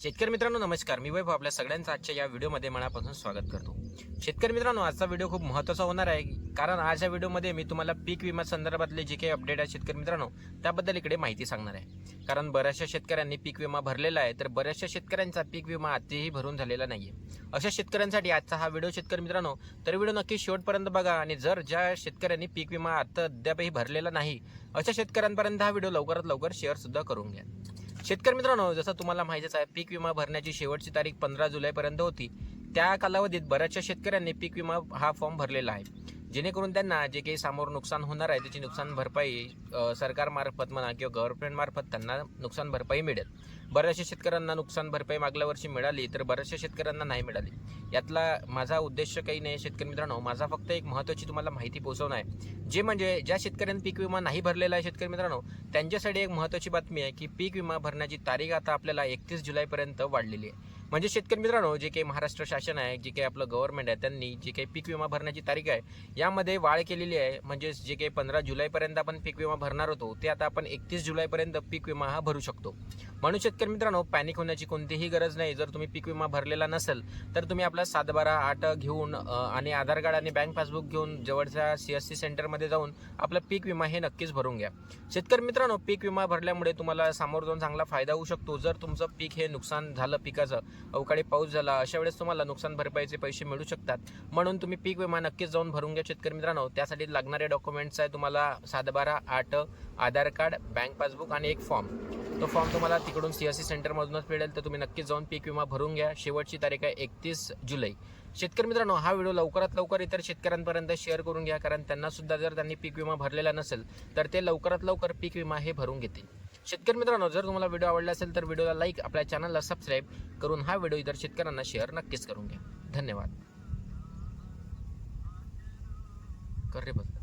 शेतकरी मित्रांनो नमस्कार. मी वैभव आपल्या सगळ्यांचं आजच्या या व्हिडिओमध्ये मनापासून स्वागत करतो. शेतकरी मित्रांनो आजचा व्हिडिओ खूप महत्त्वाचा होणार आहे कारण आज या व्हिडिओमध्ये मी तुम्हाला पीक विमा संदर्भातले जे काही अपडेट आहे शेतकरी मित्रांनो त्याबद्दल इकडे माहिती सांगणार आहे. कारण बऱ्याचशा शेतकऱ्यांनी पीक विमा भरलेला आहे तर बऱ्याचशा शेतकऱ्यांचा पीक विमा आजही भरून झालेला नाहीये. अशा शेतकऱ्यांसाठी आजचा हा व्हिडिओ शेतकरी मित्रांनो तर व्हिडिओ नक्की शेवटपर्यंत बघा आणि जर ज्या शेतकऱ्यांनी पीक विमा आता अद्यापही भरलेला नाही अशा शेतकऱ्यांपर्यंत हा व्हिडिओ लवकरात लवकर शेअर सुद्धा करून घ्या. शेतकरी मित्रांनो जसं तुम्हाला माहितीच आहे पीक विमा भरण्याची शेवटची तारीख पंधरा जुलैपर्यंत होती. त्या कालावधीत बऱ्याचशा शेतकऱ्यांनी पीक विमा हा फॉर्म भरलेला आहे. जेणेकरून त्यांना जे काही समोर नुकसान होणार आहे त्याची नुकसान भरपाई सरकारमार्फत म्हणा किंवा गव्हर्नमेंटमार्फत त्यांना नुकसान भरपाई मिळेल. बऱ्याचशा शेतकऱ्यांना नुकसान भरपाई मागल्या वर्षी मिळाली तर बऱ्याचशा शेतकऱ्यांना नाही मिळाली. यातला माझा उद्देश काही नाही शेतकरी मित्रांनो माझा फक्त एक महत्त्वाची तुम्हाला माहिती पोहोचवणं आहे. जे म्हणजे ज्या शेतकऱ्यांनी पीक विमा नाही भरलेला आहे शेतकरी मित्रांनो त्यांच्यासाठी एक महत्त्वाची बातमी आहे की पीक विमा भरण्याची तारीख आता आपल्याला एकतीस जुलैपर्यंत वाढलेली आहे. म्हणजे शेतकरी मित्रांनो जे काही महाराष्ट्र शासन आहे जे काही आपलं गव्हर्नमेंट आहे त्यांनी जे काही पीक विमा भरण्याची तारीख आहे यामध्ये वाढ केलेली आहे. म्हणजे जे काही पंधरा जुलैपर्यंत आपण पीक विमा भरणार होतो ते आता आपण एकतीस जुलैपर्यंत पीक विमा हा भरू शकतो. म्हणून शेतकरी मित्रांनो पॅनिक होण्याची कोणतीही गरज नाही. जर तुम्ही पीक विमा भरलेला नसेल तर तुम्ही आपला सात बारा आठ घेऊन आणि आधार कार्ड आणि बँक पासबुक घेऊन जवळच्या सी एस सी सेंटरमध्ये जाऊन आपलं पीक विमा हे नक्कीच भरून घ्या. शेतकरी मित्रांनो पीक विमा भरल्यामुळे तुम्हाला सामोर जाऊन चांगला फायदा होऊ शकतो. जर तुमचं पीक हे नुकसान झालं पिकाचं अवकाळी पाऊस झाला अशा वेळेस तुम्हाला नुकसान भरपाईचे पैसे मिळू शकतात. म्हणून तुम्ही पीक विमा नक्कीच जाऊन भरून घ्या शेतकरी मित्रांनो. त्यासाठी लागणारे डॉक्युमेंट्स आहे तुम्हाला सात बारा आठ आधार कार्ड बँक पासबुक आणि एक फॉर्म. तो फॉर्म तुम्हाला तिकडून सी एस सी सेंटरमधूनच मिळेल तर तुम्ही नक्कीच जाऊन पीक विमा भरून घ्या. शेवटची तारीख आहे एकतीस जुलै. शेतकरी मित्रांनो हा व्हिडिओ लवकरात लवकर इतर शेतकऱ्यांपर्यंत शेअर करून घ्या कारण त्यांना सुद्धा जर त्यांनी पीक विमा भरलेला नसेल तर ते लवकरात लवकर पीक विमा हे भरून घेतील. शेतकरी मित्रांनो जर तुम्हाला व्हिडिओ आवडला असेल तर व्हिडिओला लाईक आपल्या चॅनलला सबस्क्राईब करून हा व्हिडिओ इतर शेतकऱ्यांना शेअर नक्कीच करून घ्या. धन्यवाद. कर रे बस.